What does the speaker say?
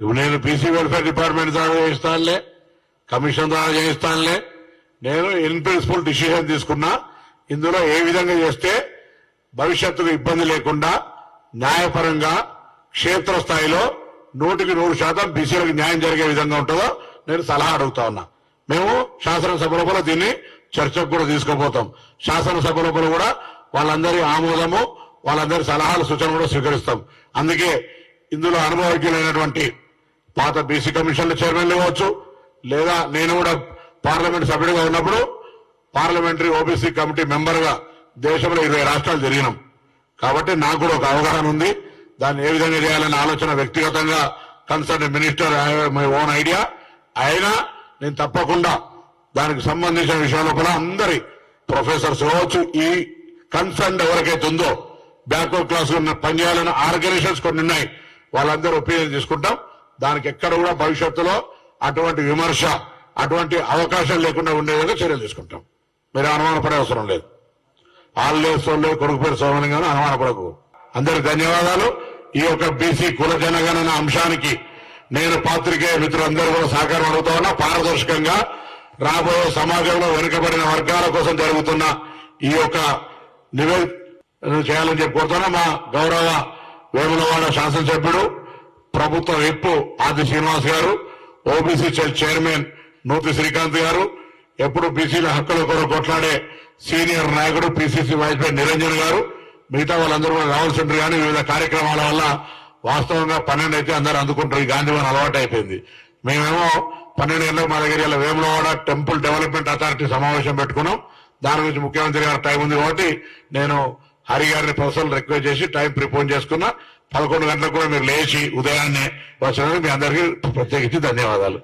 ఇప్పుడు నేను BC welfare department ద్వారా చేయిస్తానులే కమిషన్ ద్వారా చేయిస్తానులే. నేను ఇన్ ప్రిన్సిపల్ డిసిషన్ తీసుకున్నా. ఇందులో ఏ విధంగా చేస్తే భవిష్యత్తుకు ఇబ్బంది లేకుండా న్యాయపరంగా క్షేత్రస్థాయిలో నూటికి నూరు శాతం బీసీలకు న్యాయం జరిగే విధంగా ఉంటుందో నేను సలహా అడుగుతా ఉన్నా. మేము శాసనసభ లోపల దీన్ని చర్చకు కూడా తీసుకుపోతాం. శాసనసభ లోపల కూడా వాళ్ళందరి ఆమోదము వాళ్ళందరి సలహాలు సూచనలు కూడా స్వీకరిస్తాం. అందుకే ఇందులో అనుభవజ్ఞులైనటువంటి పాత బీసీ కమిషన్ల చైర్మన్ కావచ్చు లేదా నేను కూడా పార్లమెంట్ సభ్యుడిగా ఉన్నప్పుడు పార్లమెంటరీ ఓబీసీ కమిటీ మెంబర్గా దేశంలో ఇరవై రాష్ట్రాలు జరిగినాం. కాబట్టి నాకు కూడా ఒక అవగాహన ఉంది. దాన్ని ఏ విధంగా చేయాలనే ఆలోచన వ్యక్తిగతంగా concern minister my own idea. అయినా నేను తప్పకుండా దానికి సంబంధించిన విషయాల కూడా అందరి ప్రొఫెసర్స్ కావచ్చు ఈ కన్సర్న్ ఎవరికైతే ఉందో బ్యాక్వర్డ్ క్లాస్ పనిచేయాలన్న ఆర్గనైజేషన్స్ కొన్ని ఉన్నాయి. వాళ్ళందరూ ఒపీనియన్ తీసుకుంటాం. దానికి ఎక్కడ కూడా భవిష్యత్తులో అటువంటి విమర్శ అటువంటి అవకాశం లేకుండా ఉండే విధంగా చర్యలు తీసుకుంటాం. మీరు అనుమానపడే అవసరం లేదు. ఆళ్ళే కొడుకుపేరు కొడుకు పేరు సోమని గాను అనుమానపడకు అందరికి ధన్యవాదాలు. ఈ యొక్క బీసీ కుల జనగణన అంశానికి నేను పాత్రికేయ మిత్రులందరూ కూడా సహకారం అడుగుతా ఉన్నా. పారదర్శకంగా రాబోయే సమాజంలో వెనుకబడిన వర్గాల కోసం జరుగుతున్న ఈ యొక్క నివేదన చేయాలని చెప్పి కోరుతున్నా మా గౌరవ వేములవాడ శాసనసభ్యుడు ప్రభుత్వ whip Adi Srinivas garu OBC cell chairman Nuthi Srikanth garu ఎప్పుడు బీసీల హక్కుల కొరకు కొట్లాడే సీనియర్ నాయకుడు పిసిసి వైస్ నిరంజన్ గారు మిగతా వాళ్ళందరూ కూడా రావాల్సి ఉంటారు కానీ వివిధ కార్యక్రమాల వల్ల వాస్తవంగా పన్నెండు అయితే అందరూ అందుకుంటారు. ఈ గాంధీవన్ అలవాటు అయిపోయింది. మేమేమో పన్నెండు ఏళ్ళ మా దగ్గర ఇలా వేములవాడ టెంపుల్ డెవలప్మెంట్ అథారిటీ సమావేశం పెట్టుకున్నాం. దాని గురించి ముఖ్యమంత్రి గారు టైం ఉంది కాబట్టి నేను హరి గారిని ప్రొఫెసర్ రిక్వెస్ట్ చేసి టైం ప్రిపోన్ చేసుకున్నా. పదకొండు గంటలకు కూడా మీరు లేచి ఉదయాన్నే వచ్చినందుకు మీ అందరికీ ప్రత్యేకించి ధన్యవాదాలు.